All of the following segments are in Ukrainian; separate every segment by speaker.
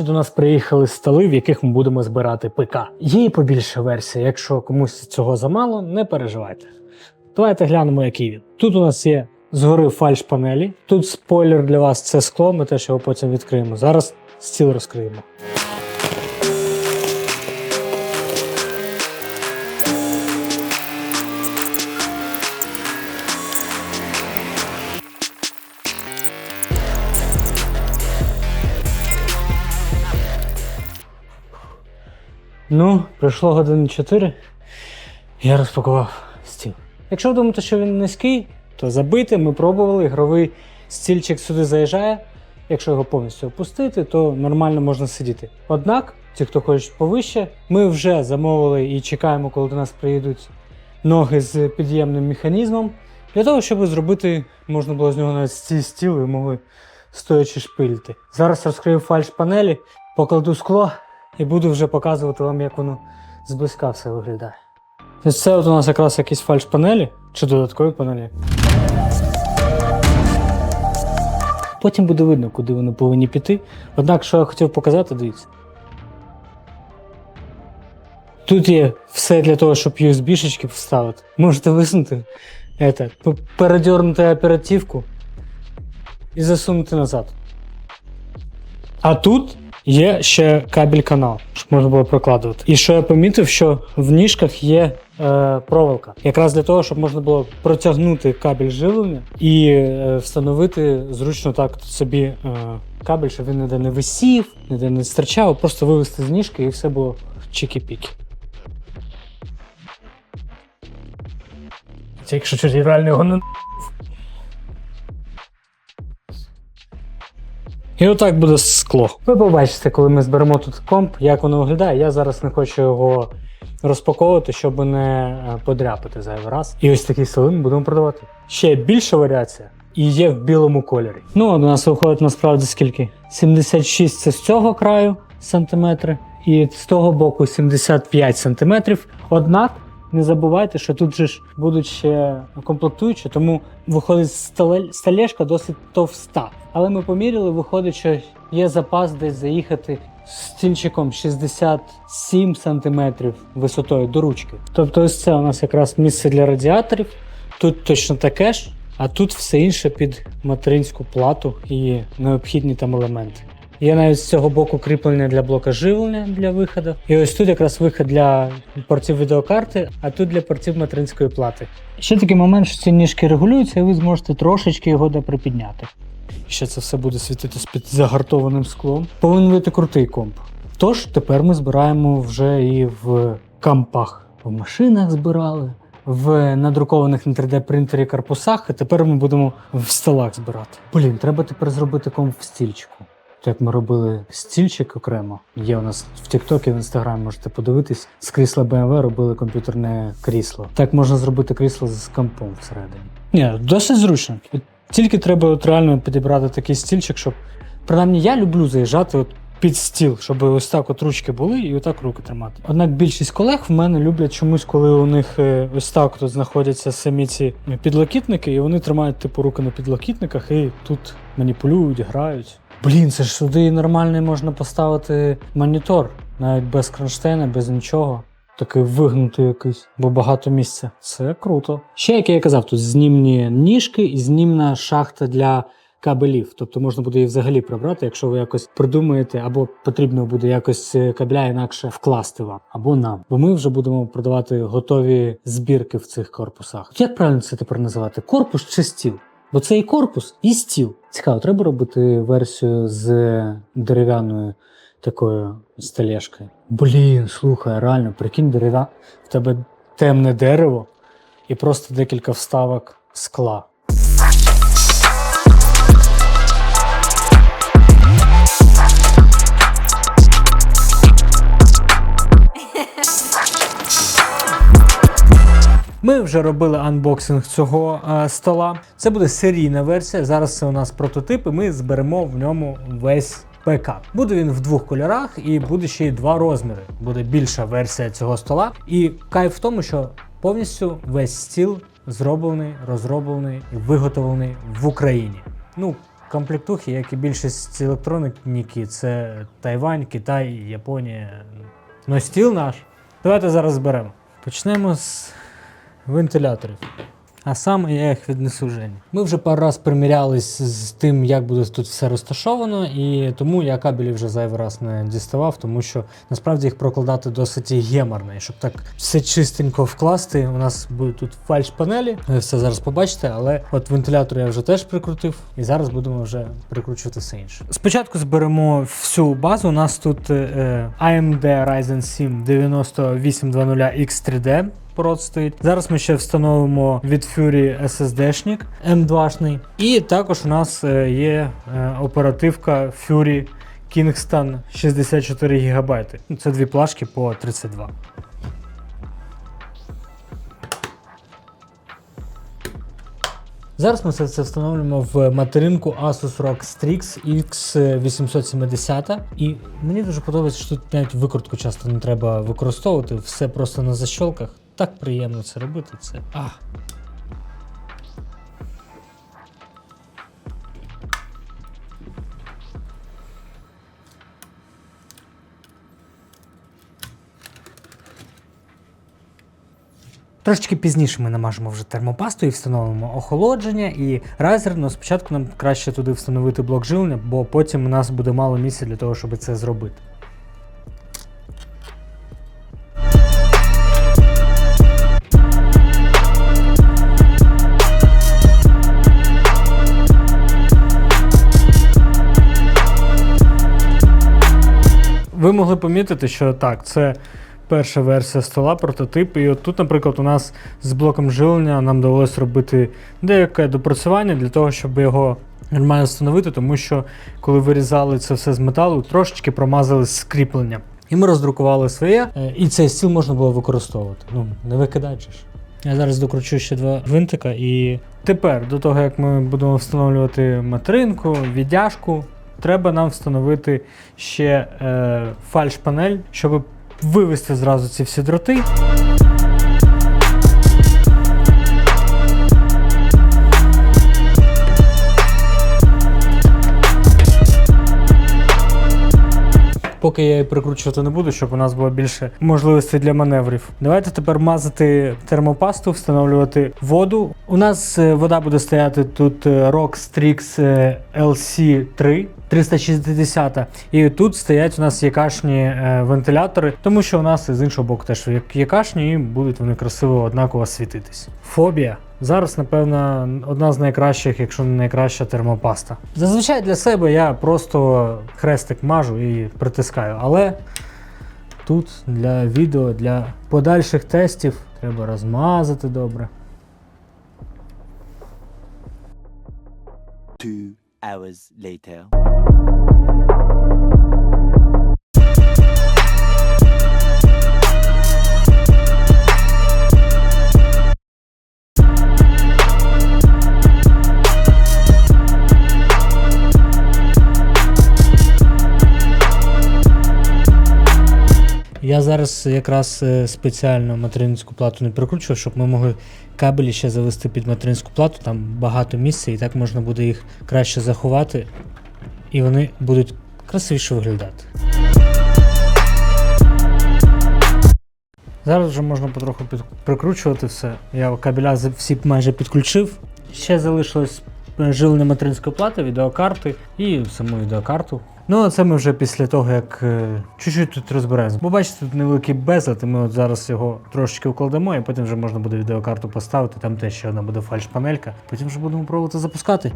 Speaker 1: Нарешті до нас приїхали столи, в яких ми будемо збирати ПК. Є і побільша версія. Якщо комусь цього замало, не переживайте. Давайте глянемо, який він. Тут у нас є згори фальш панелі. Тут спойлер для вас це скло, ми теж його потім відкриємо. Зараз стіл розкриємо. Ну, пройшло години 4. Я розпакував стіл. Якщо ви думаєте, що він низький, то забийте, ми пробували, ігровий стільчик сюди заїжджає. Якщо його повністю опустити, то нормально можна сидіти. Однак, ті, хто хочуть повище, ми вже замовили і чекаємо, коли до нас приїдуть ноги з під'ємним механізмом. Для того, щоб зробити, можна було з нього навіть стій стіл і могли стоячи шпилити. Зараз розкрию фальш панелі, покладу скло і буду вже показувати вам, як воно зблизька все виглядає. Ось це от у нас якраз якісь фальш панелі чи додаткові панелі. Потім буде видно, куди вони повинні піти. Однак, що я хотів показати, дивіться. Тут є все для того, щоб USB-шечки вставити. Можете висунути это, передернути оперативку і засунути назад. А тут є ще кабель канал, щоб можна було прокладувати. І що я помітив, що в ніжках є е, проволока. Якраз для того, щоб можна було протягнути кабель живлення і е, встановити зручно так собі е, кабель, щоб він ніде не висів, ніде не стирчав, просто вивести з ніжки і все було чікі-піки. Це якщо щось реально його не І отак буде скло. Ви побачите, коли ми зберемо тут комп, як воно виглядає. Я зараз не хочу його розпаковувати, щоб не е, подряпати зайвий раз. І ось такий ми будемо продавати. Ще більша варіація. І є в білому кольорі. Ну, от у нас виходить насправді скільки? 76 це з цього краю сантиметри, і з того боку 75 сантиметрів. Однак не забувайте, що тут же ж будуть ще комплектуючі, тому виходить столешка досить товста. Але ми поміряли, виходить, що є запас десь заїхати з стільчиком 67 см висотою до ручки. Тобто, ось це у нас якраз місце для радіаторів. Тут точно таке ж, а тут все інше під материнську плату і необхідні там елементи. Є навіть з цього боку кріплення для блока живлення для виходу. І ось тут якраз вихід для портів відеокарти, а тут для портів материнської плати. Ще такий момент, що ці ніжки регулюються, і ви зможете трошечки його доприпідняти. І ще це все буде світитись під загартованим склом. Повинен бути крутий комп. Тож тепер ми збираємо вже і в кампах. В машинах збирали, в надрукованих на 3D принтері корпусах, а тепер ми будемо в столах збирати. Блін, треба тепер зробити комп в стільчику. Як ми робили стільчик окремо, є у нас в TikTok і в Instagram, можете подивитись. З крісла BMW робили комп'ютерне крісло. Так можна зробити крісло з компом всередині. Ні, досить зручно. Тільки треба от реально підібрати такий стільчик, щоб. Принаймні, я люблю заїжджати от під стіл, щоб ось так от ручки були і отак руки тримати. Однак більшість колег в мене люблять чомусь, коли у них е, ось так тут знаходяться самі ці підлокітники, і вони тримають типу руки на підлокітниках і тут маніпулюють, грають. Блін, це ж сюди нормальний можна поставити монітор, навіть без кронштейна, без нічого. Такий вигнутий якийсь, бо багато місця. Це круто. Ще, як я казав, тут знімні ніжки і знімна шахта для кабелів. Тобто можна буде її взагалі прибрати, якщо ви якось придумаєте, або потрібно буде якось е, кабеля інакше вкласти вам, або нам. Бо ми вже будемо продавати готові збірки в цих корпусах. Як правильно це тепер називати? Корпус чи стіл? Бо це і корпус, і стіл. Цікаво, треба робити версію з дерев'яною такою стележкою. Блін, слухай, реально, прикинь, дерев'я. В тебе темне дерево і просто декілька вставок скла. Ми вже робили анбоксинг цього е, стола. Це буде серійна версія. Зараз це у нас прототип, і ми зберемо в ньому весь ПК. Буде він в двох кольорах і буде ще й два розміри. Буде більша версія цього стола. І кайф в тому, що повністю весь стіл зроблений, розроблений і виготовлений в Україні. Ну, комплектухи, як і більшість електроніки, це Тайвань, Китай, Японія. Ну, стіл наш. Давайте зараз зберемо. Почнемо з вентиляторів. А саме я їх віднесу Жені. Ми вже пару раз примірялись з тим, як буде тут все розташовано, і тому я кабелі вже зайвий раз не діставав, тому що насправді їх прокладати досить геморно. І щоб так все чистенько вкласти, у нас будуть тут фальш-панелі. Ви все зараз побачите, але от вентилятор я вже теж прикрутив, і зараз будемо вже прикручувати все інше. Спочатку зберемо всю базу. У нас тут е, AMD Ryzen 7 9820X3D пород стоїть. Зараз ми ще встановимо від Fury SSD-шник M2-шний. І також у нас е, є е, оперативка Fury Kingston 64 ГБ. Ну, Це дві плашки по 32. Зараз ми все це встановлюємо в материнку Asus ROG Strix X870. І мені дуже подобається, що тут навіть викрутку часто не треба використовувати, все просто на защолках. Так приємно це робити. Це. А. Трошечки пізніше ми намажемо вже термопасту і встановимо охолодження і райзер. спочатку нам краще туди встановити блок живлення, бо потім у нас буде мало місця для того, щоб це зробити. Ви могли помітити, що так, це перша версія стола, прототип. І от тут, наприклад, у нас з блоком живлення нам довелося робити деяке допрацювання для того, щоб його нормально встановити, тому що коли вирізали це все з металу, трошечки промазали скріплення. І ми роздрукували своє, е, і цей стіл можна було використовувати. Ну, не ж. Я зараз докручу ще два винтика і тепер, до того як ми будемо встановлювати материнку, віддяжку, треба нам встановити ще е, фальш-панель, щоб вивести зразу ці всі дроти. Поки я її прикручувати не буду, щоб у нас було більше можливостей для маневрів. Давайте тепер мазати термопасту, встановлювати воду. У нас е, вода буде стояти тут е, Rock Strix е, LC3 360. І тут стоять у нас якашні е, вентилятори, тому що у нас з іншого боку теж як- якашні і будуть вони красиво однаково світитись. Фобія. Зараз, напевно, одна з найкращих, якщо не найкраща термопаста. Зазвичай для себе я просто хрестик мажу і притискаю, але тут для відео, для подальших тестів треба розмазати добре.
Speaker 2: Two hours later.
Speaker 1: Я зараз якраз е, спеціально материнську плату не прикручував, щоб ми могли кабелі ще завести під материнську плату, там багато місця, і так можна буде їх краще заховати, і вони будуть красивіше виглядати. Зараз вже можна потроху під... прикручувати все. Я кабеля всі майже підключив. Ще залишилось е, живлення материнської плати, відеокарти і саму відеокарту. Ну, це ми вже після того, як е, чуть-чуть тут розберемося. Бо бачите, тут невеликий безлад, і ми от зараз його трошечки укладемо, і потім вже можна буде відеокарту поставити. Там теж ще одна буде фальш-панелька. Потім вже будемо пробувати запускати.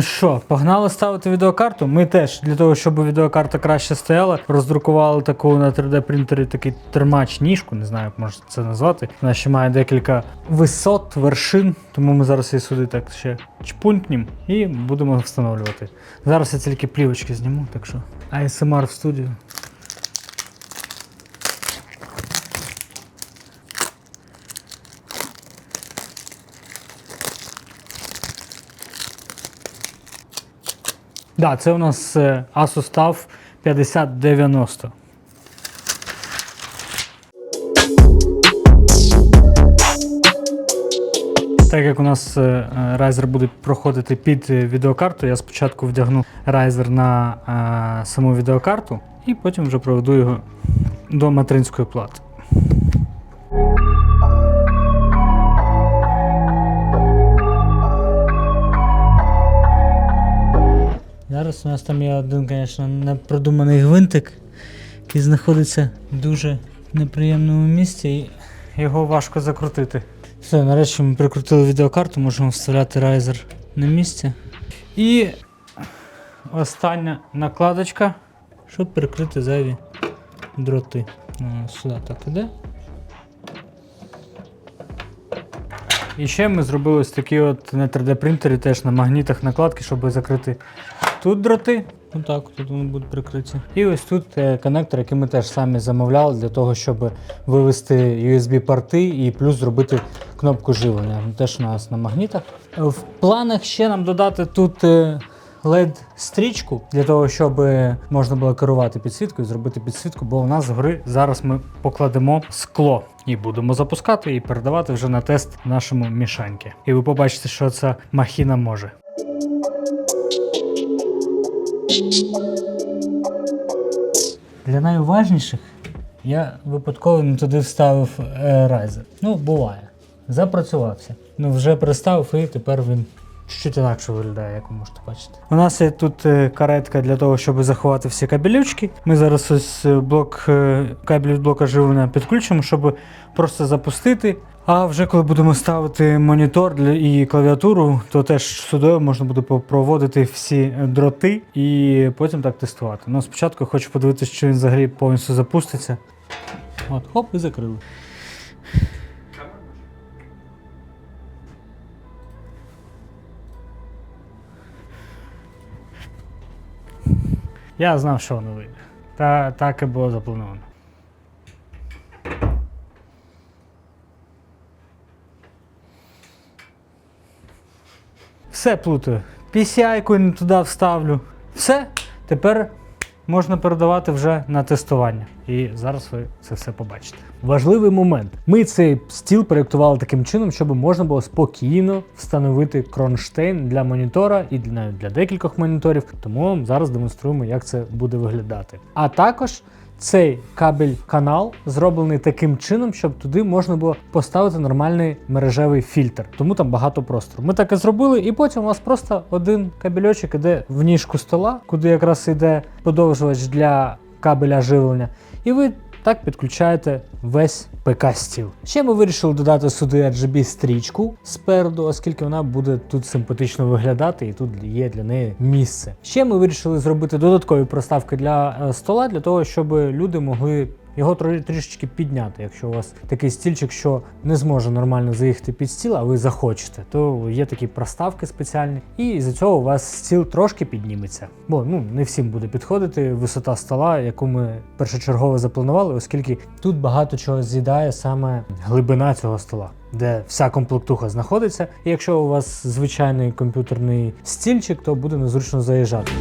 Speaker 1: Ну що, погнали ставити відеокарту. Ми теж для того, щоб відеокарта краще стояла, роздрукували таку на 3D принтері такий термач ніжку, не знаю, як можна це назвати. Вона ще має декілька висот, вершин, тому ми зараз її сюди так ще чпунтнім і будемо встановлювати. Зараз я тільки плівочки зніму, так що ASMR в студію. Да, це у нас е, Asus TUF 5090. Так як у нас Ryzer буде проходити під е, відеокарту, я спочатку вдягну Ryzer на е, саму відеокарту і потім вже проведу його до материнської плати. Зараз у нас там є один, звісно, непродуманий гвинтик, який знаходиться в дуже неприємному місці і його важко закрутити. Все, нарешті ми прикрутили відеокарту, можемо вставляти райзер на місце. І остання накладочка, щоб прикрити зайві дроти. Сюди так іде. І ще ми зробили ось такі от на 3D принтері теж на магнітах накладки, щоб закрити тут дроти. Отак, тут вони будуть прикриті. І ось тут е, коннектор, який ми теж самі замовляли для того, щоб вивести USB-порти і плюс зробити кнопку живлення. Ну, Теж у нас на магнітах. В планах ще нам додати тут е, LED-стрічку для того, щоб е, можна було керувати підсвіткою, зробити підсвітку, бо у нас згори зараз ми покладемо скло і будемо запускати і передавати вже на тест нашому мішаньки. І ви побачите, що ця махіна може. Для найуважніших я випадково не туди вставив е, райзер. Ну, буває. Запрацювався. Ну, вже приставив і тепер він чуть інакше виглядає, як ви можете бачити. У нас є тут е, каретка для того, щоб заховати всі кабелючки. Ми зараз ось е, блок е, кабель від блока живлення підключимо, щоб просто запустити. А вже коли будемо ставити монітор і клавіатуру, то теж сюди можна буде проводити всі дроти і потім так тестувати. Ну, спочатку хочу подивитися, чи він взагалі повністю запуститься. От, хоп, і закрили. Я знав, що воно вийде. Та так і було заплановано. Все плутаю. PCI-ку не туди вставлю. Все. Тепер можна передавати вже на тестування. І зараз ви це все побачите. Важливий момент. Ми цей стіл проєктували таким чином, щоб можна було спокійно встановити кронштейн для монітора і навіть для декількох моніторів. Тому зараз демонструємо, як це буде виглядати. А також цей кабель-канал зроблений таким чином, щоб туди можна було поставити нормальний мережевий фільтр. Тому там багато простору. Ми так і зробили, і потім у нас просто один кабельочок іде в ніжку стола, куди якраз йде подовжувач для кабеля живлення. І ви так підключаєте весь ПК-стіл. Ще ми вирішили додати сюди RGB стрічку спереду, оскільки вона буде тут симпатично виглядати, і тут є для неї місце. Ще ми вирішили зробити додаткові проставки для е, стола, для того, щоб люди могли. Його трішечки підняти. Якщо у вас такий стільчик, що не зможе нормально заїхати під стіл, а ви захочете, то є такі проставки спеціальні, і з цього у вас стіл трошки підніметься. Бо ну не всім буде підходити висота стола, яку ми першочергово запланували, оскільки тут багато чого з'їдає саме глибина цього стола. Де вся комплектуха знаходиться, і якщо у вас звичайний комп'ютерний стільчик, то буде незручно заїжджати.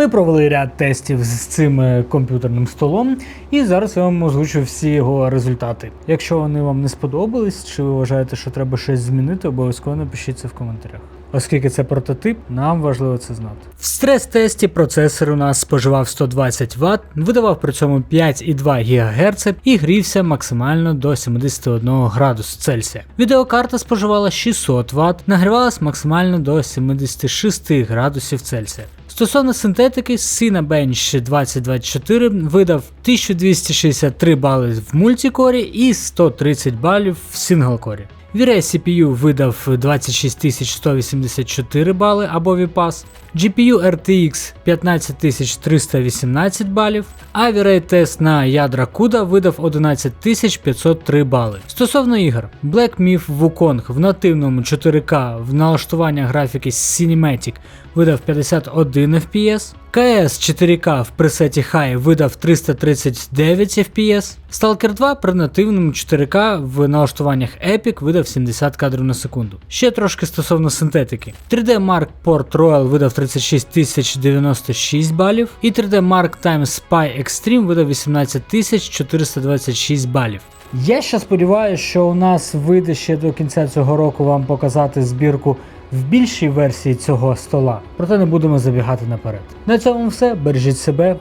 Speaker 1: Ми провели ряд тестів з цим е, комп'ютерним столом, і зараз я вам озвучу всі його результати. Якщо вони вам не сподобались, чи ви вважаєте, що треба щось змінити, обов'язково напишіть це в коментарях. Оскільки це прототип, нам важливо це знати. В стрес-тесті процесор у нас споживав 120 Вт, видавав при цьому 5,2 ГГц і грівся максимально до 71 градусу Цельсія. Відеокарта споживала 600 Вт, нагрівалась максимально до 76 градусів Цельсія. Стосовно синтетики, Cinebench 2024 видав 1263 бали в мультикорі і 130 балів в синглкорі. V-Ray CPU видав 26184 бали або VPAS, GPU RTX 15318 балів, а V-Ray тест на ядра CUDA видав 11503 бали. Стосовно ігор, Black Myth Wukong в нативному 4К в налаштування графіки Cinematic видав 51 FPS, КС 4К в пресеті High видав 339 FPS. Stalker 2 при нативному 4К в налаштуваннях Epic видав 70 кадрів на секунду. Ще трошки стосовно синтетики. 3D Mark Port Royal видав 36096 балів, і 3D Mark Time Spy Extreme видав 18426 балів. Я ще сподіваюся, що у нас вийде ще до кінця цього року вам показати збірку в більшій версії цього стола, проте не будемо забігати наперед. На цьому все. Бережіть себе,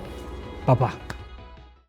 Speaker 1: Па-па.